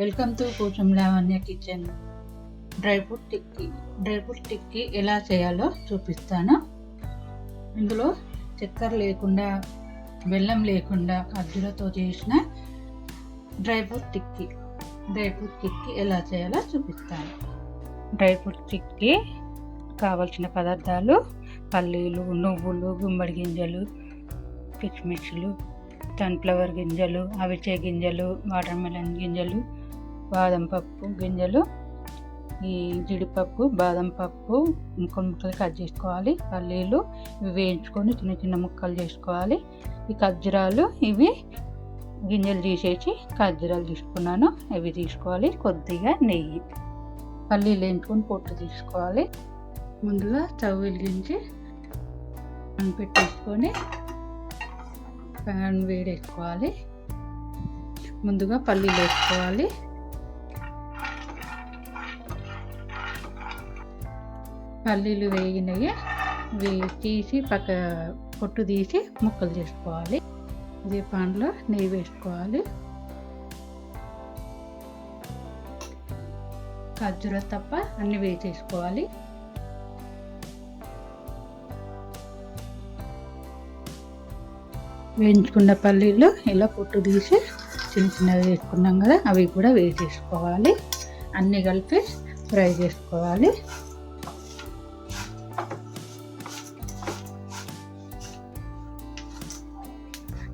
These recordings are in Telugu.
Welcome to Koocham Lavanya kitchen. Dry fruit tikki. Dry fruit tikki ఎలా చేయాలో చూపిస్తాను. ఇందులో చక్కెర లేకుండా బెల్లం లేకుండా ఖర్జులతో చేసిన dry fruit tikki. Dry fruit tikki ఎలా చేయాలో చూపిస్తాను. డ్రై ఫ్రూట్ టిక్కీ కావలసిన పదార్థాలు పల్లీలు నువ్వులు గుమ్మడి గింజలు కిచ్మిచ్లు సన్ఫ్లవర్ గింజలు అవిచే గింజలు వాటర్ మెలన్ గింజలు బాదం పప్పు గింజలు ఈ జీడిపప్పు బాదం పప్పు ముక్కలు ముక్కలు కట్ చేసుకోవాలి. పల్లీలు ఇవి వేయించుకొని చిన్న చిన్న ముక్కలు చేసుకోవాలి. ఈ ఖర్జూరాలు ఇవి గింజలు తీసేసి ఖర్జూరాలు తీసుకున్నాను. ఇవి తీసుకోవాలి కొద్దిగా నెయ్యి. పల్లీలు వేయించుకొని పొట్టు తీసుకోవాలి. ముందుగా స్టవ్ వెలిగించి పెట్టేసుకొని ప్యాన్ వేడెక్కువాలి. ముందుగా పల్లీలు వేసుకోవాలి. పల్లీలు వేగినవి ఇవి తీసి పక్క పొట్టు తీసి ముక్కలు చేసుకోవాలి. ఇదే పాన్లో నెయ్యి వేసుకోవాలి. ఖర్జూర తప్ప అన్ని వేసేసుకోవాలి. వేయించుకున్న పల్లీలు ఇలా పొట్టు తీసి చిన్న చిన్నవి వేసుకున్నాం కదా అవి కూడా వేసేసుకోవాలి. అన్నీ కలిపి ఫ్రై చేసుకోవాలి.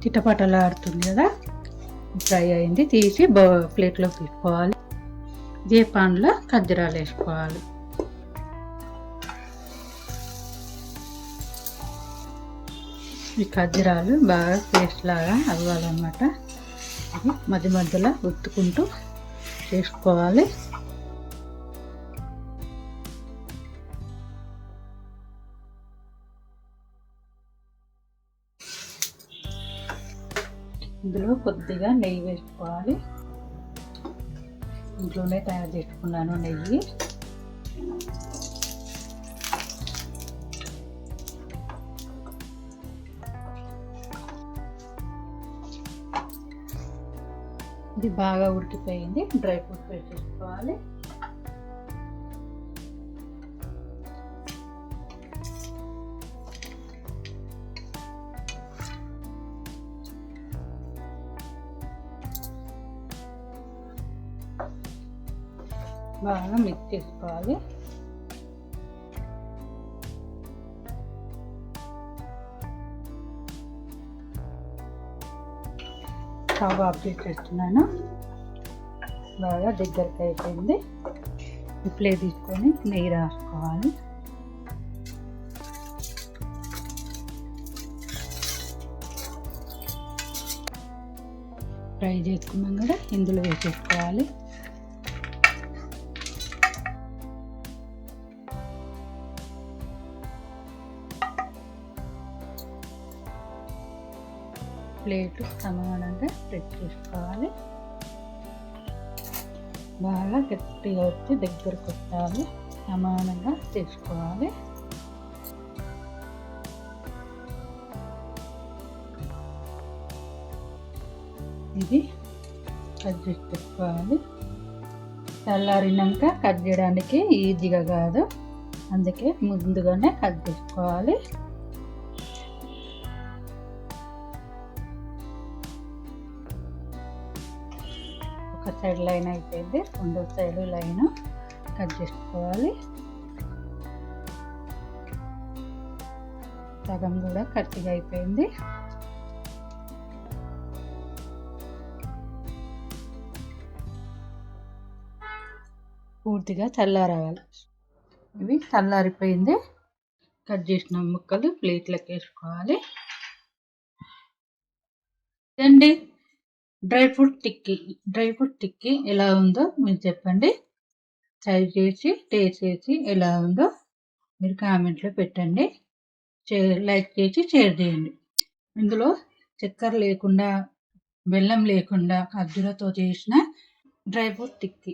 చిట్టపటలాడుతుంది కదా? ఫ్రై అయింది తీసి ప్లేట్లో తీసుకోవాలి ఇదే పాన్లో ఖర్జూరాలు వేసుకోవాలి. ఈ కజ్జరాలు బాగా పేస్ట్ లాగా అవ్వాలన్నమాట. మధ్య మధ్యలో ఉత్తుకుంటూ చేసుకోవాలి ఇందులో కొద్దిగా నెయ్యి వేసుకోవాలి. ఇంట్లోనే తయారు చేసుకున్నాను నెయ్యి. ఇది బాగా ఉడికిపోయింది. డ్రై ఫ్రూట్స్ వేసేసుకోవాలి. బాగా మిక్స్ చేసుకోవాలి. స్టవ్ ఆఫ్ చేసేస్తున్నాను. బాగా దగ్గరికి అయిపోయింది. ఇప్పుడే తీసుకొని నెయ్యి రాసుకోవాలి. ఫ్రై చేసుకున్నాం కదా ఇందులో వేసేసుకోవాలి. ప్లేట్ సమానంగా స్ప్రెడ్ చేసుకోవాలి. బాగా గట్టిగా వచ్చి దగ్గరకు వస్తాలి సమానంగా చేసుకోవాలి. ఇది కట్ చేసి పెట్టుకోవాలి. చల్లారినాక కట్ చేయడానికి ఈజీగా కాదు. అందుకే ముందుగానే కట్ చేసుకోవాలి. ఒక సైడ్ లైన్ అయిపోయింది. రెండో సైడ్ లైన్ కట్ చేసుకోవాలి. సగం కూడా కట్టిగా అయిపోయింది. పూర్తిగా చల్లారవాలి ఇవి చల్లారిపోయింది. కట్ చేసిన ముక్కలు ప్లేట్లోకి వేసుకోవాలి. అండి dry fruit tikki dry fruit tikki ఎలా ఉందో మీరు చెప్పండి. ట్రై చేసి టేస్ట్ చేసి ఎలా ఉందో మీరు కామెంట్లో పెట్టండి. లైక్ చేసి షేర్ చేయండి. ఇందులో చక్కెర లేకుండా బెల్లం లేకుండా ఖర్జూరతో చేసిన డ్రై ఫ్రూట్ టిక్కీ.